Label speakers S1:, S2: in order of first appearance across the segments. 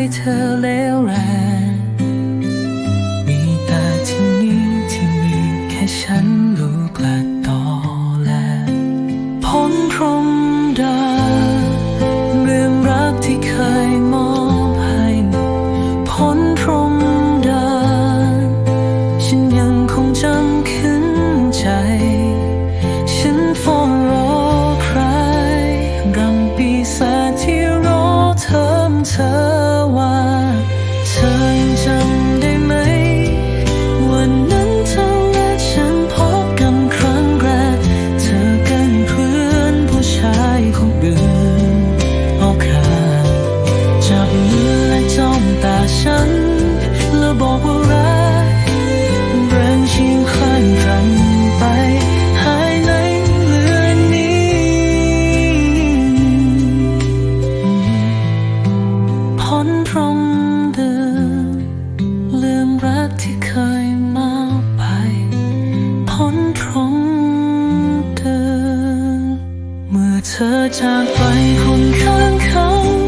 S1: ให้เธอเลวร้าย วบอกว่ารักแรงเชียงข้างกันไปหายในเรือนนี้ พ้นพรมเดิมลืมรักที่เคยมาไป พ้นพรมเดิมเมื่อเธอจากไปคนข้างเขาเขาหวา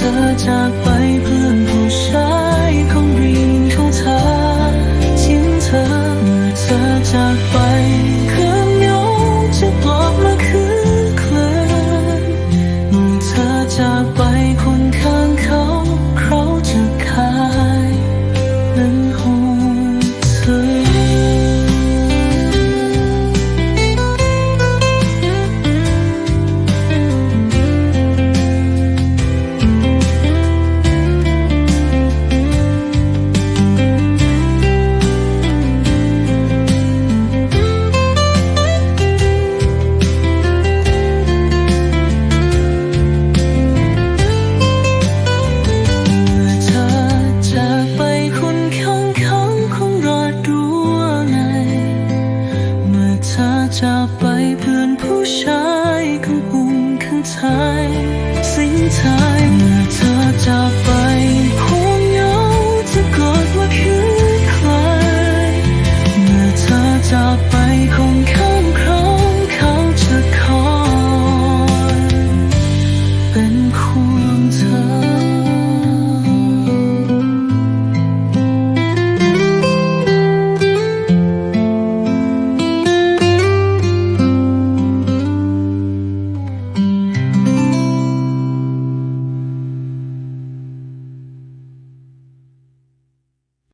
S1: ธอจากไปเพื่อนผู้ชายคงรีนของเธอทิ้งเธอเมื่อเธอจากไปเครื่องยนต์จะกลับมาคืนเคลื่อนเมื่อเธอจากไป จากไปเพื่อนผู้ชายข้างปุ่มข้างท้ยสิ้นท้ายเมื่อเธอจากไป